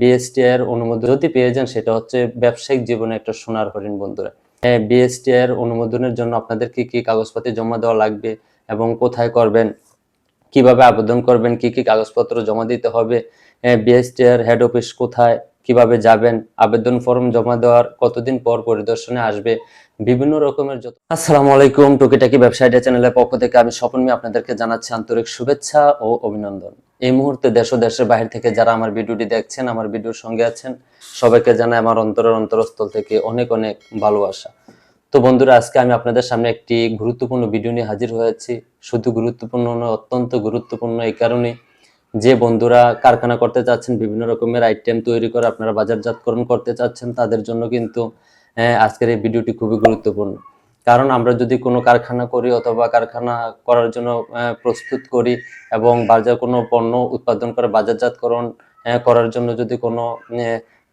BST এর অনুমোদন যদি পেয়ে যান, সেটা হচ্ছে ব্যবসায়িক জীবনে একটা সোনার হরিণ, বন্ধুরা। বিএসটি এর অনুমোদনের জন্য আপনাদের কি কি কাগজপত্র জমা দেওয়া লাগবে এবং কোথায় করবেন, কীভাবে আবেদন করবেন, কি কি কাগজপত্র জমা দিতে হবে বিএসটিআর হেড অফিস কোথায়, কীভাবে যাবেন, আবেদন ফর্ম জমা দেওয়ার কতদিন পর পরিদর্শনে আসবে বিভিন্ন রকমের যত আসসালামু আলাইকুম, টুকিটাকি ব্যবসায়ীটা চ্যানেলের পক্ষ থেকে আমি স্বপন মিয়া আপনাদেরকে জানাচ্ছি আন্তরিক শুভেচ্ছা ও অভিনন্দন। এই মুহূর্তে দেশ ও দেশের বাহির থেকে যারা আমার ভিডিওটি দেখছেন, আমার ভিডিওর সঙ্গে আছেন, সবাইকে জানাই আমার অন্তরের অন্তরস্থল থেকে অনেক অনেক ভালোবাসা। তো বন্ধুরা, আজকে আমি আপনাদের সামনে একটি গুরুত্বপূর্ণ ভিডিও নিয়ে হাজির হয়েছি। শুধু গুরুত্বপূর্ণ নয়, অত্যন্ত গুরুত্বপূর্ণ এই কারণে যে বন্ধুরা কারখানা করতে চাচ্ছেন, বিভিন্ন রকমের আইটেম তৈরি করে আপনারা বাজারজাতকরণ করতে চাচ্ছেন, তাদের জন্য কিন্তু আহ, আজকের এই ভিডিওটি খুবই গুরুত্বপূর্ণ। কারণ আমরা যদি কোনো কারখানা করি অথবা কারখানা করার জন্য প্রস্তুত করি এবং বাজার কোনো পণ্য উৎপাদন করে বাজারজাতকরণ করার জন্য যদি কোনো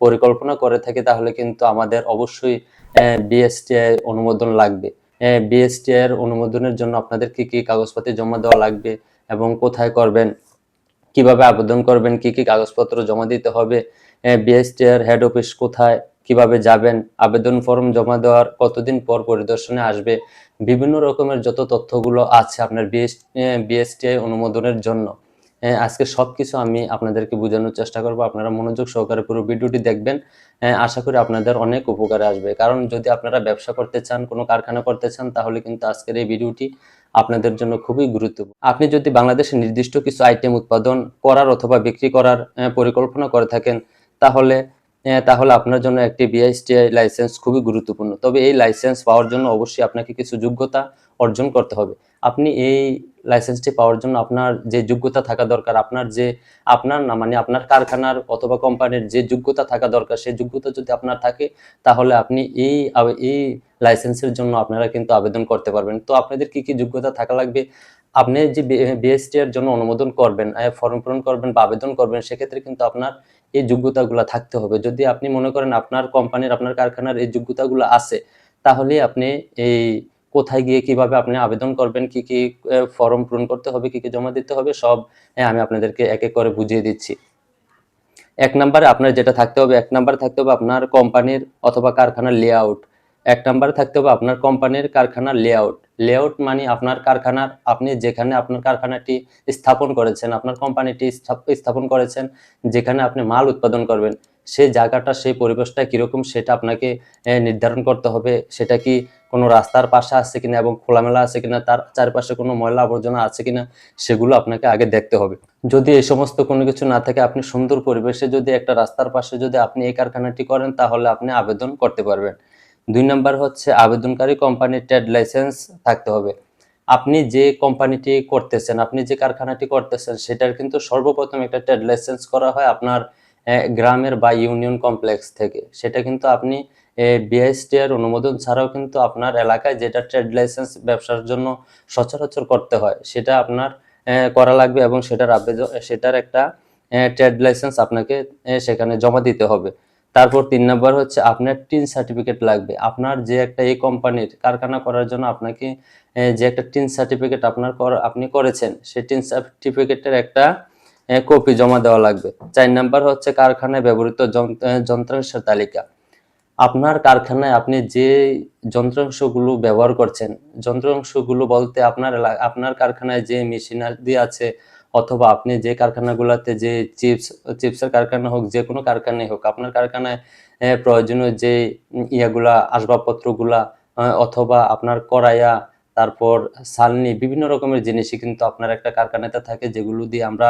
পরিকল্পনা করে থাকি তাহলে কিন্তু আমাদের অবশ্যই বিএসটিআই অনুমোদন লাগবে। বিএসটিআই এর অনুমোদনের জন্য আপনাদের কি কি কাগজপত্র জমা দেওয়া লাগবে এবং কোথায় করবেন কীভাবে আবেদন করবেন কি কি কাগজপত্র জমা দিতে হবে বিএসটিআর হেড অফিস কোথায় কীভাবে যাবেন আবেদন ফর্ম জমা দেওয়ার কতদিন পর পরিদর্শনে আসবে বিভিন্ন রকমের যত তথ্যগুলো আছে আপনার বিএস বিএসটিআই অনুমোদনের জন্য। আহ, সব কিছু আমি আপনাদেরকে বোঝানোর চেষ্টা করব আপনারা মনোযোগ সহকারে পুরো ভিডিওটি দেখবেন। আশা করি আপনাদের অনেক উপকারে আসবে। কারণ যদি আপনারা ব্যবসা করতে চান কোনো কারখানা করতে চান তাহলে কিন্তু আজকের এই ভিডিওটি আপনাদের জন্য খুবই গুরুত্বপূর্ণ। আপনি যদি বাংলাদেশে নির্দিষ্ট কিছু আইটেম উৎপাদন করার অথবা বিক্রি করার পরিকল্পনা করে থাকেন তাহলে তাহলে আপনার জন্য একটি বিআইএসটিআই লাইসেন্স খুবই গুরুত্বপূর্ণ। তবে এই লাইসেন্স পাওয়ার জন্য অবশ্যই আপনাকে কিছু যোগ্যতা অর্জন করতে হবে। আপনি এই লাইসেন্সটি পাওয়ার জন্য আপনার যে যোগ্যতা থাকা দরকার, আপনার যে, আপনার না মানে আপনার কারখানার অথবা কোম্পানির যে যোগ্যতা থাকা দরকার, সেই যোগ্যতা যদি আপনার থাকে, তাহলে আপনি এই এই লাইসেন্সের জন্য আপনারা কিন্তু আবেদন করতে পারবেন। তো আপনাদের কি কি যোগ্যতা থাকা লাগবে? আপনি যে বিএসটি এর জন্য অনুমোদন করবেন ফর্ম পূরণ করবেন বা আবেদন করবেন, সেক্ষেত্রে কিন্তু আপনার এই যোগ্যতাগুলো থাকতে হবে। যদি আপনি মনে করেন আপনার কোম্পানির আপনার কারখানার এই যোগ্যতাগুলো আছে, তাহলে আপনি এই কোথায় গিয়ে কীভাবে আপনি আবেদন করবেন, কি কি ফর্ম পূরণ করতে হবে, কি কি জমা দিতে হবে, সব আমি আপনাদেরকে এক এক করে বুঝিয়ে দিচ্ছি। এক নম্বরে আপনার যেটা থাকতে হবে, এক নম্বরে থাকতে হবে আপনার কোম্পানির অথবা কারখানার লেআউট এক নম্বরে থাকতে হবে আপনার কোম্পানির কারখানার লেআউট লেআউট মানে আপনার কারখানার, আপনি যেখানে আপনার কারখানাটি স্থাপন করেছেন, আপনার কোম্পানিটি স্থাপন করেছেন, যেখানে আপনি মাল উৎপাদন করবেন। সেই জায়গাটা, সেই পরিবেশটা কীরকম সেটা আপনাকে নির্ধারণ করতে হবে। সেটা কি কোনো রাস্তার পাশে আছে কিনা এবং খোলামেলা আছে কিনা, তার চারপাশে কোনো ময়লা আবর্জনা আছে কিনা, সেগুলো আপনাকে আগে দেখতে হবে। যদি এই সমস্ত কোনো কিছু না থাকে, আপনি সুন্দর পরিবেশে যদি একটা রাস্তার পাশে যদি আপনি এই কারখানাটি করেন, তাহলে আপনি আবেদন করতে পারবেন। দুই নাম্বার হচ্ছে আবেদনকারী কোম্পানির ট্রেড লাইসেন্স থাকতে হবে। আপনি যে কোম্পানিটি করতেছেন, আপনি যে কারখানাটি করতেছেন, সেটার কিন্তু সর্বপ্রথম একটা ট্রেড লাইসেন্স করা হয় আপনার গ্রামের বা ইউনিয়ন কমপ্লেক্স থেকে। সেটা কিন্তু আপনি বিআইএসটি এর অনুমোদন ছাড়াও কিন্তু আপনার এলাকায় যেটা ট্রেড লাইসেন্স ব্যবসার জন্য সচরাচর করতে হয়, সেটা আপনার করা লাগবে এবং সেটার আবেদন, সেটার একটা ট্রেড লাইসেন্স আপনাকে সেখানে জমা দিতে হবে। তারপর তিন নম্বর হচ্ছে আপনার টিন সার্টিফিকেট লাগবে। আপনার যে একটা এই কোম্পানির কারখানা করার জন্য আপনাকে যে একটা টিন সার্টিফিকেট আপনার আপনি করেছেন সেই টিন সার্টিফিকেটের একটা কপি জমা দেওয়া লাগবে। চার নাম্বার হচ্ছে কারখানায় ব্যবহৃত যন্ত্র- যন্ত্রাংশের তালিকা। আপনার কারখানায় আপনি যে যন্ত্রাংশগুলো ব্যবহার করছেন, যন্ত্রাংশগুলো বলতে আপনার আপনার কারখানায় যে মেশিনারি আছে, অথবা আপনি যে কারখানাগুলোতে যে চিপস, চিপসের কারখানা হোক, যে কোনো কারখানায় হোক, আপনার কারখানায় প্রয়োজনীয় যে ইয়াগুলা, আসবাবপত্রগুলা অথবা আপনার কড়াইয়া তারপর সালনি, বিভিন্ন রকমের জিনিসই কিন্তু আপনার একটা কারখানাতে থাকে, যেগুলো দিয়ে আমরা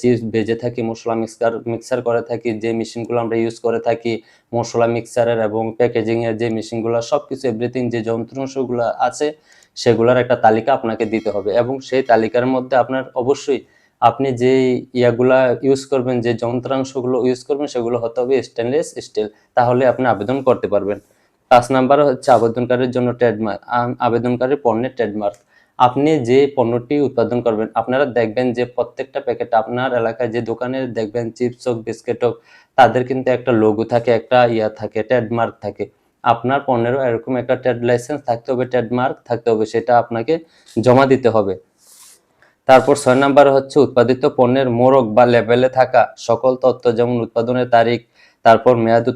চিপস ভেজে থাকি, মশলা মিক্সার মিক্সার করে থাকি, যে মেশিনগুলো আমরা ইউজ করে থাকি, মশলা মিক্সারের এবং প্যাকেজিং এর যে মেশিনগুলো সব কিছু এভরিথিং যে যন্ত্রাংশগুলো আছে, সেগুলোর একটা তালিকা আপনাকে দিতে হবে এবং সেই তালিকার মধ্যে আপনার অবশ্যই আপনি যে ইয়াগুলা ইউজ করবেন, যে যন্ত্রাংশগুলো ইউজ করবেন, সেগুলো হতে হবে স্টেনলেস স্টিল তাহলে আপনি আবেদন করতে পারবেন। পাঁচ নাম্বার হচ্ছে আবেদনকারীর জন্য ট্রেডমার্ক আবেদনকারীর পণ্যের ট্রেডমার্ক আপনি যে পণ্যটি উৎপাদন করবেন, আপনারা দেখবেন যে প্রত্যেকটা প্যাকেট আপনার এলাকায় যে দোকানে দেখবেন চিপস হোক বিস্কিট হোক, তাদের কিন্তু একটা লোগো থাকে, একটা ইয়া থাকে ট্রেডমার্ক থাকে। আপনার পণ্যেরও এরকম একটা ট্রেড লাইসেন্স থাকতে হবে ট্রেডমার্ক থাকতে হবে, সেটা আপনাকে জমা দিতে হবে। তারপর ছয় নম্বরে হচ্ছে উৎপাদিত পণ্যের মোড়ক বা লেবেলে থাকা সকল তথ্য, যেমন উৎপাদনের তারিখ তারপর মেয়াদ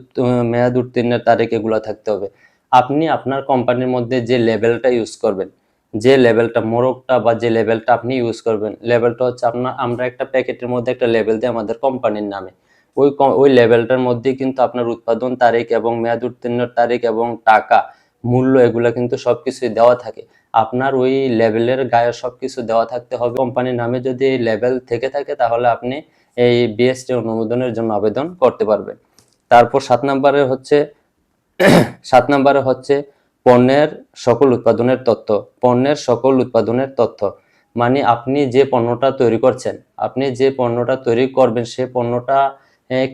মেয়াদ উত্তীর্ণের তারিখ এগুলো থাকতে হবে। আপনি আপনার কোম্পানির মধ্যে যে লেভেলটা ইউজ করবেন, যে লেভেলটা মোড়কটা বা যে লেভেলটা আপনি ইউজ করবেন, লেভেলটা হচ্ছে আপনার, আমরা একটা প্যাকেটের মধ্যে একটা লেবেল দিই আমাদের কোম্পানির নামে। ওই ওই লেভেলটার মধ্যে কিন্তু আপনার উৎপাদন তারিখ এবং মেয়াদ উত্তীর্ণের তারিখ এবং টাকা, মূল্য এগুলো কিন্তু সব কিছুই দেওয়া থাকে। আপনার ওই লেভেলের গায়ে সবকিছু দেওয়া থাকতে হবে। কোম্পানির নামে যদি লেভেল থেকে থাকে তাহলে আপনি এই বিএসটি অনুমোদনের জন্য আবেদন করতে পারবেন। তারপর সাত নম্বরে হচ্ছে, সাত নম্বরে হচ্ছে পণ্যের সকল উৎপাদনের তথ্য, পণ্যের সকল উৎপাদনের তথ্য। মানে আপনি যে পণ্যটা তৈরি করছেন, আপনি যে পণ্যটা তৈরি করবেন, সে পণ্যটা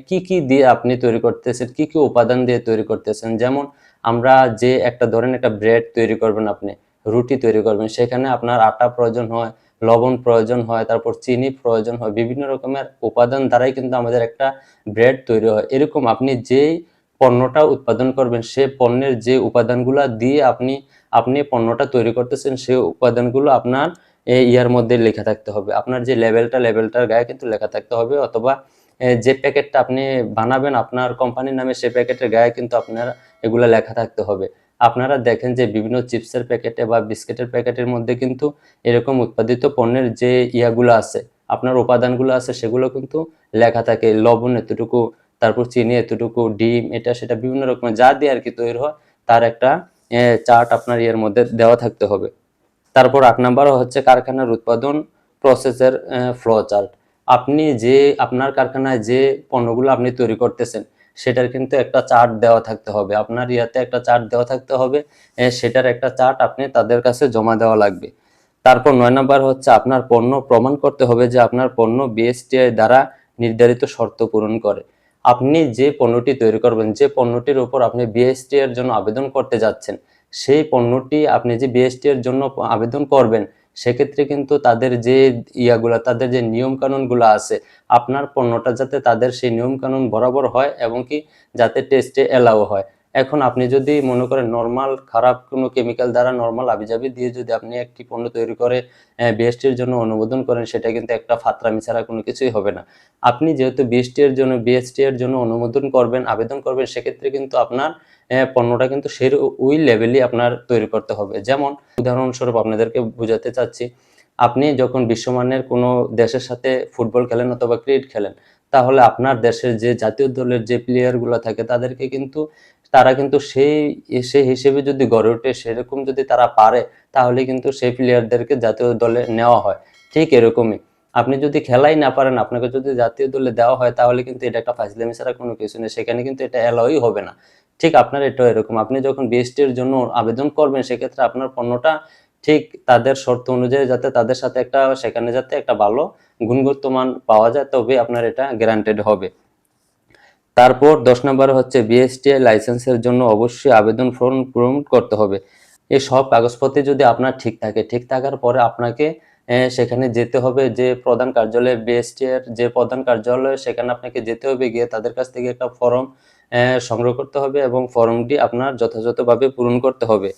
কি কি দিয়ে আপনি তৈরি করতেছেন, কি কি উপাদান দিয়ে তৈরি করতেছেন? যেমন আমরা যে একটা ধরেন একটা ব্রেড তৈরি করবেন আপনি, রুটি তৈরি করবেন, সেখানে আপনার আটা প্রয়োজন হয় লবণ প্রয়োজন হয়, তারপর চিনি প্রয়োজন হয়, বিভিন্ন রকমের উপাদান দ্বারাই কিন্তু আমাদের একটা ব্রেড তৈরি হয়। এরকম আপনি যেই পণ্যটা উৎপাদন করবেন, সে পণ্যের যে উপাদানগুলো দিয়ে আপনি আপনি পণ্যটা তৈরি করতেছেন, সেই উপাদানগুলো আপনার ইয়ার মধ্যে লেখা থাকতে হবে। আপনার যে লেভেলটা, লেভেলটার গায়ে কিন্তু লেখা থাকতে হবে, অথবা যে প্যাকেটটা আপনি বানাবেন, আপনার কোম্পানির নামে সেই প্যাকেটের গায়ে কিন্তু আপনার এগুলো লেখা থাকতে হবে। আপনারা দেখেন যে বিভিন্ন চিপসের প্যাকেটে বা বিস্কিটের প্যাকেটের মধ্যে কিন্তু এরকম উৎপাদিত পণ্যের যে ইয়াগুলো আছে, আপনার উপাদানগুলো আছে, সেগুলো কিন্তু লেখা থাকে। লবণ এতটুকু, তারপর চিনি এতটুকু, ডিম, এটা সেটা বিভিন্ন রকমের, যা দিয়ে আর কি তৈরি হয়, তার একটা চার্ট আপনার ইয়ের মধ্যে দেওয়া থাকতে হবে। তারপর আট নাম্বার হচ্ছে কারখানার উৎপাদন প্রসেসের ফ্লো চার্ট। আপনি যে, আপনার কারখানায় যে পণ্যগুলো আপনি তৈরি করতেছেন সেটার কিন্তু একটা চার্ট দেওয়া থাকতে হবে। আপনার ইয়াতে একটা চার্ট দেওয়া থাকতে হবে সেটার একটা চার্ট আপনি তাদের কাছে জমা দেওয়া লাগবে। তারপর নয় নাম্বার হচ্ছে আপনার পণ্য প্রমাণ করতে হবে যে আপনার পণ্য বিএসটিআই দ্বারা নির্ধারিত শর্ত পূরণ করে। আপনি যে পণ্যটি তৈরি করবেন, যে পণ্যটির উপর আপনি বিএসটি এর জন্য আবেদন করতে যাচ্ছেন, সেই পণ্যটি আপনি যে বিএসটি এর জন্য আবেদন করবেন সেক্ষেত্রে কিন্তু তাদের যে ইয়াগুলো, তাদের যে নিয়ম কানুনগুলো আছে, আপনার পণ্যটা যাতে তাদের সেই নিয়ম কানুন বরাবর হয় এবং কি যাতে টেস্টে এলাও হয়। এখন আপনি যদি মনে করেন নর্মাল খারাপ কোনো কেমিক্যাল দ্বারা নর্মাল আবিজাবি দিয়ে যদি আপনি একটি পণ্য তৈরি করে বিএসটির জন্য অনুমোদন করেন, সেটা কিন্তু একটা ফাতরামি ছাড়া কোনো কিছুই হবে না। আপনি যেহেতু বিএসটি এর জন্য বিএসটি এর জন্য অনুমোদন করবেন, আবেদন করবেন, সেক্ষেত্রে কিন্তু আপনার পণ্যটা কিন্তু সেই ওই লেভেলই আপনার তৈরি করতে হবে। যেমন, উদাহরণস্বরূপ আপনাদেরকে বোঝাতে চাচ্ছি, আপনি যখন বিশ্বমানের কোনো দেশের সাথে ফুটবল খেলেন অথবা ক্রিকেট খেলেন, তাহলে আপনার দেশের যে জাতীয় দলের যে প্লেয়ারগুলো থাকে, তাদেরকে কিন্তু তারা কিন্তু সেই সেই হিসেবে যদি গড়ে ওঠে, সেরকম যদি তারা পারে, তাহলে কিন্তু সেই প্লেয়ারদেরকে জাতীয় দলে নেওয়া হয়। ঠিক এরকমই। আপনি যদি খেলাই না পারেন, আপনাকে যদি জাতীয় দলে দেওয়া হয়, তাহলে কিন্তু এটা একটা ফাইজলামি ছাড়া কোনো কিছু নেই। সেখানে কিন্তু এটা অ্যালাউই হবে না। ঠিক আপনার এটাও এরকম। আপনি যখন বিএসটি এর জন্য আবেদন করবেন, সেক্ষেত্রে আপনার পণ্যটা ঠিক তাদের শর্ত অনুযায়ী যাতে তাদের সাথে একটা, সেখানে যাতে একটা ভালো গুণগত মান পাওয়া যায় তবে আপনার এটা গ্যারান্টেড হবে। তারপর দশ নম্বরে হচ্ছে বিএসটিআই লাইসেন্সের জন্য অবশ্যই আবেদন ফর্ম পূরণ করতে হবে। এই সব কাগজপত্র যদি আপনার ঠিক থাকে, ঠিক থাকার পরে আপনাকে সেখানে যেতে হবে যে প্রধান কার্যালয়ে বিএসটি এর যে প্রধান কার্যালয়, সেখানে আপনাকে যেতে হবে, গিয়ে তাদের কাছ থেকে একটা ফর্ম সংগ্রহ করতে হবে এবং ফর্মটি আপনার যথাযথভাবে পূরণ করতে হবে।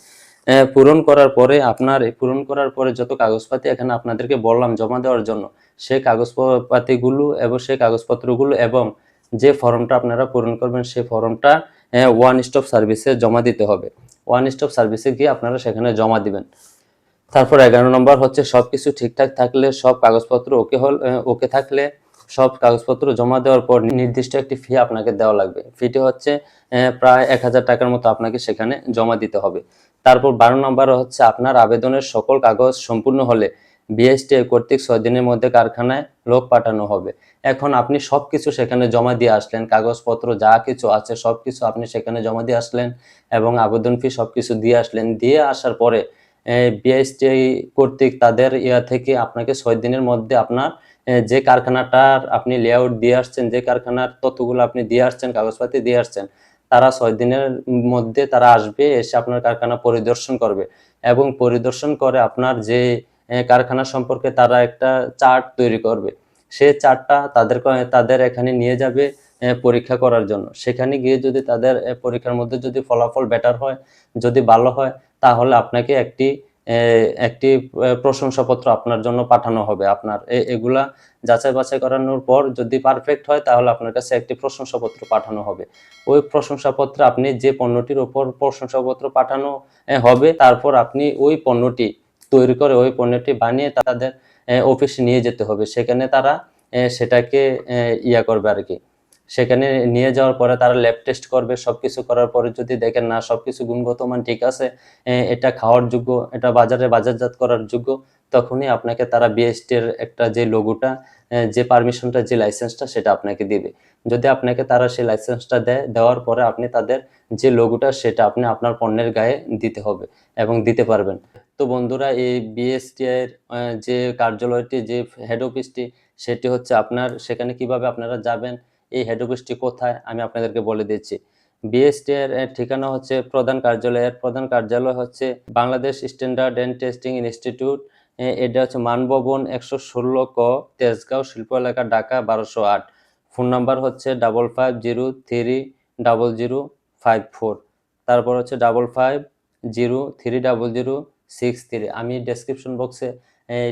পূরণ করার পরে আপনার পূরণ করার পরে যত কাগজপাতি এখানে আপনাদেরকে বললাম জমা দেওয়ার জন্য সেই কাগজপাতিগুলো এবং সেই কাগজপত্রগুলো এবং যে ফর্মটা আপনারা পূরণ করবেন, সেই ফর্মটা ওয়ান স্টপ সার্ভিসে জমা দিতে হবে। ওয়ান স্টপ সার্ভিসে গিয়ে আপনারা সেখানে জমা দিবেন। তারপর এগারো নম্বর হচ্ছে সবকিছু ঠিকঠাক থাকলে সব কাগজপত্র ওকে হল ওকে থাকলে সব কাগজপত্র জমা দেওয়ার পর নির্দিষ্ট একটি ফি আপনাকে দেওয়া লাগবে। ফিটি হচ্ছে প্রায় এক হাজার টাকার মতো আপনাকে সেখানে জমা দিতে হবে। তারপর বারো নম্বর হচ্ছে আপনার আবেদনের সকল কাগজ সম্পূর্ণ হলে বিএসটি কর্তৃক ছয় দিনের মধ্যে কারখানায় লোক পাঠানো হবে। এখন আপনি সব কিছু সেখানে জমা দিয়ে আসলেন, কাগজপত্র যা কিছু আছে সব কিছু আপনি সেখানে জমা দিয়ে আসলেন এবং আবেদন ফি সব কিছু দিয়ে আসলেন। দিয়ে আসার পরে বিএসটি কর্তৃক তাদের ইয়া থেকে আপনাকে ছয় দিনের মধ্যে আপনার যে কারখানাটার আপনি লেআউট দিয়ে আসছেন, যে কারখানার তথ্যগুলো আপনি দিয়ে আসছেন, কাগজপাতি দিয়ে আসছেন, তারা ছয় দিনের মধ্যে তারা আসবে, এসে আপনার কারখানা পরিদর্শন করবে এবং পরিদর্শন করে আপনার যে কারখানা সম্পর্কে তারা একটা চার্ট তৈরি করবে। সেই চার্টটা তাদের তাদের এখানে নিয়ে যাবে পরীক্ষা করার জন্য। সেখানে গিয়ে যদি তাদের পরীক্ষার মধ্যে যদি ফলাফল বেটার হয়, যদি ভালো হয়, তাহলে আপনাকে একটি একটি প্রশংসাপত্র আপনার জন্য পাঠানো হবে। আপনার এগুলা যাচাই বাছাই করানোর পর যদি পারফেক্ট হয়, তাহলে আপনার কাছে একটি প্রশংসাপত্র পাঠানো হবে। ওই প্রশংসাপত্রে আপনি যে পণ্যটির ওপর প্রশংসাপত্র পাঠানো হবে, তারপর আপনি ওই পণ্যটি তৈরি করে ওই পণ্যটি বানিয়ে তাদের অফিসে নিয়ে যেতে হবে। সেখানে তারা সেটাকে ইয়া করবে আর কি। সেখানে নিয়ে যাওয়ার পরে তারা ল্যাব টেস্ট করবে সব কিছু করার পরে যদি দেখেন, না সব কিছু গুণগত মান ঠিক আছে এটা খাওয়ার যোগ্য, এটা বাজারে বাজারজাত করার যোগ্য, তখনই আপনাকে তারা বিএসটি এর একটা যে লোগোটা যে পারমিশনটা যে লাইসেন্সটা সেটা আপনাকে দিবে। যদি আপনাকে তারা সেই লাইসেন্সটা দেয়, দেওয়ার পরে আপনি তাদের যে লোগোটা সেটা আপনি আপনার পণ্যের গায়ে দিতে হবে এবং দিতে পারবেন। তো বন্ধুরা, এই বিএসটি এর যে কার্যালয়টি, যে হেড অফিসটি সেটি হচ্ছে আপনার, সেখানে কীভাবে আপনারা যাবেন এই হেড অফিসটি কোথায় আমি আপনাদেরকে বলে দিচ্ছি। বিএসটি এর ঠিকানা হচ্ছে প্রধান কার্যালয়ের প্রধান কার্যালয় হচ্ছে Bangladesh standard and testing institute এটা হচ্ছে মানভবন একশো ষোলো ক, তেজগাঁও শিল্প এলাকা ঢাকা, বারোশো আট। ফোন নাম্বার হচ্ছে double five zero three double zero five four. তারপর হচ্ছে double five zero three double zero six three. আমি ডেসক্রিপশন বক্সে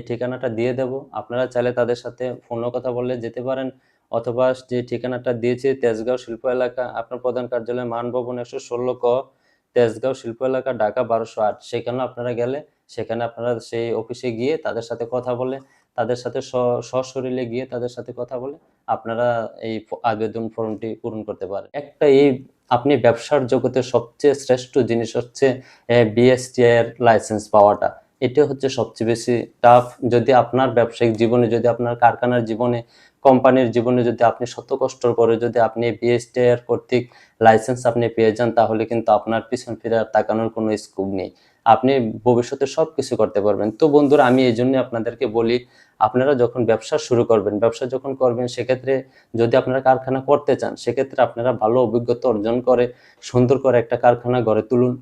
ঠিকানাটা দিয়ে দেব। আপনারা চাইলে তাদের সাথে ফোনও কথা বললে যেতে পারেন। অথবা যে ঠিকানাটা দিয়েছে তেজগাঁও শিল্প এলাকা, আপনার প্রধান কার্যালয় মানভবন একশো ষোলো ক, তেজগাঁও শিল্প এলাকা, ঢাকা বারোশো আট। সেখানে আপনারা গেলে, সেখানে আপনারা সেই অফিসে গিয়ে তাদের সাথে কথা বলে, তাদের সাথে সশরীরে গিয়ে তাদের সাথে কথা বলে আপনারা এই আবেদন ফর্মটি পূরণ করতে পারেন। একটা এই আপনি ব্যবসার জগতে সবচেয়ে শ্রেষ্ঠ জিনিস হচ্ছে বিএসটি এর লাইসেন্স পাওয়াটা। এটা হচ্ছে সবচেয়ে বেশি টাফ যদি আপনার ব্যবসায়িক জীবনে, যদি আপনার কারখানার জীবনে, কোম্পানির জীবনে যদি আপনি শত কষ্ট করে যদি আপনি বিএসটি এর কর্তৃক লাইসেন্স আপনি পেয়ে যান, তাহলে কিন্তু আপনার পিছন ফিরে আর তাকানোর কোনো স্কোপ নেই। আপনি ভবিষ্যতে সব কিছু করতে পারবেন। তো বন্ধুরা, আমি এই জন্য আপনাদেরকে বলি, আপনারা যখন ব্যবসা শুরু করবেন, ব্যবসা যখন করবেন, সেক্ষেত্রে যদি আপনারা কারখানা করতে চান, সেক্ষেত্রে আপনারা ভালো অভিজ্ঞতা অর্জন করে সুন্দর করে একটা কারখানা গড়ে তুলুন।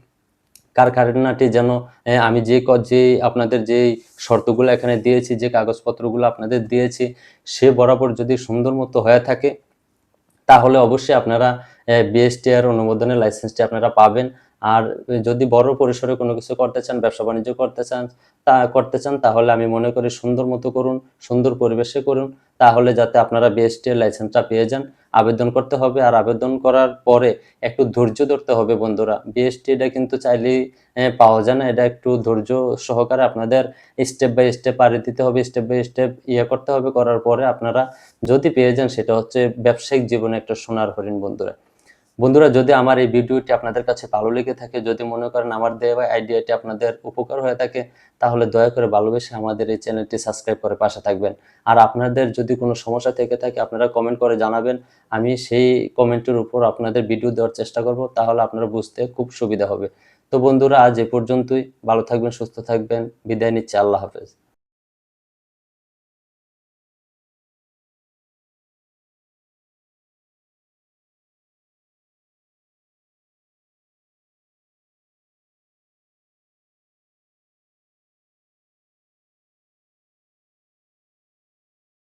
কারখানাটি যেন আমি যে যে আপনাদের যে শর্তগুলো এখানে দিয়েছি, যে কাগজপত্রগুলো আপনাদের দিয়েছি, সে বরাবর যদি সুন্দর মতো হয়ে থাকে, তাহলে অবশ্যই আপনারা বিএসটিআর অনুমোদনের লাইসেন্সটি আপনারা পাবেন। আর যদি বড় পরিসরে কোনো কিছু করতে চান, ব্যবসা বাণিজ্য করতে চান, তা করতে চান, তাহলে আমি মনে করি সুন্দর মতো করুন, সুন্দর পরিবেশে করুন, তাহলে যাতে আপনারা বিএসটিআর লাইসেন্সটা পেয়ে যান। আবেদন করতে হবে। আর আবেদন করার পরে একটু ধৈর্য ধরতে হবে বন্ধুরা। বিএসটি এটা কিন্তু চাইলেই পাওয়া যায় না। এটা একটু ধৈর্য সহকারে আপনাদের স্টেপ বাই স্টেপ পাড়ি দিতে হবে স্টেপ বাই স্টেপ ইয়ে করতে হবে। করার পরে আপনারা যদি পেয়ে যান, সেটা হচ্ছে ব্যবসায়িক জীবনে একটা সোনার হরিণ বন্ধুরা। বন্ধুরা, যদি আমার এই ভিডিওটি আপনাদের কাছে ভালো লেগে থাকে, যদি মনে করেন আমার দেওয়া আইডিয়াটি আপনাদের উপকার হয়ে থাকে, তাহলে দয়া করে ভালোবেসে আমাদের এই চ্যানেলটি সাবস্ক্রাইব করে পাশে থাকবেন। আর আপনাদের যদি কোনো সমস্যা থেকে থাকে, আপনারা কমেন্ট করে জানাবেন। আমি সেই কমেন্টের উপর আপনাদের ভিডিও দেওয়ার চেষ্টা করব, তাহলে আপনারা বুঝতে খুব সুবিধা হবে। তো বন্ধুরা, আজ এ পর্যন্তই। ভালো থাকবেন, সুস্থ থাকবেন। বিদায় নিচ্ছি, আল্লাহ হাফেজ।